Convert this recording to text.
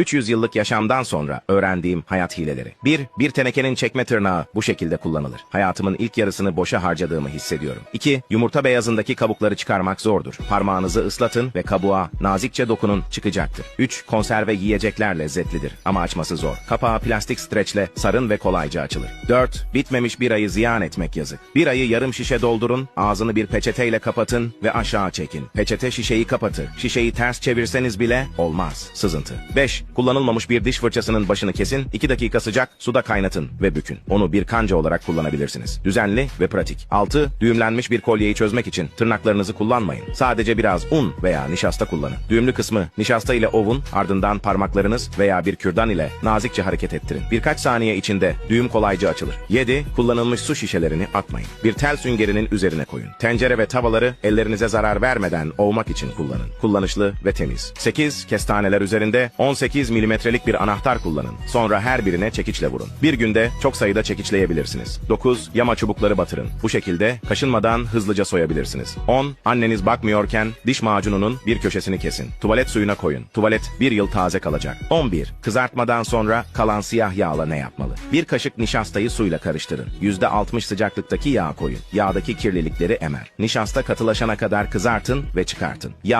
300 yıllık yaşamdan sonra öğrendiğim hayat hileleri. 1. Bir tenekenin çekme tırnağı bu şekilde kullanılır. Hayatımın ilk yarısını boşa harcadığımı hissediyorum. 2. Yumurta beyazındaki kabukları çıkarmak zordur. Parmağınızı ıslatın ve kabuğa nazikçe dokunun çıkacaktır. 3. Konserve yiyecekler lezzetlidir ama açması zor. Kapağı plastik streçle sarın ve kolayca açılır. 4. Bitmemiş bir ayı ziyan etmek yazık. Bir ayı yarım şişe doldurun, ağzını bir peçeteyle kapatın ve aşağı çekin. Peçete şişeyi kapatır. Şişeyi ters çevirseniz bile olmaz. Sızıntı. 5. Kullanılmamış bir diş fırçasının başını kesin, 2 dakika sıcak suda kaynatın ve bükün. Onu bir kanca olarak kullanabilirsiniz. Düzenli ve pratik. 6. Düğümlenmiş bir kolyeyi çözmek için tırnaklarınızı kullanmayın. Sadece biraz un veya nişasta kullanın. Düğümlü kısmı nişasta ile ovun, ardından parmaklarınız veya bir kürdan ile nazikçe hareket ettirin. Birkaç saniye içinde düğüm kolayca açılır. 7. Kullanılmış su şişelerini atmayın. Bir tel süngerinin üzerine koyun. Tencere ve tavaları ellerinize zarar vermeden ovmak için kullanın. Kullanışlı ve temiz. 8. Kestaneler üzerinde 18 milimetrelik bir anahtar kullanın. Sonra her birine çekiçle vurun. Bir günde çok sayıda çekiçleyebilirsiniz. 9. Yama çubukları batırın. Bu şekilde kaşınmadan hızlıca soyabilirsiniz. 10. Anneniz bakmıyorken diş macununun bir köşesini kesin. Tuvalet suyuna koyun. Tuvalet bir yıl taze kalacak. 11. Kızartmadan sonra kalan siyah yağla ne yapmalı? Bir kaşık nişastayı suyla karıştırın. %60 sıcaklıktaki yağ koyun. Yağdaki kirlilikleri emer. Nişasta katılaşana kadar kızartın ve çıkartın. Yağ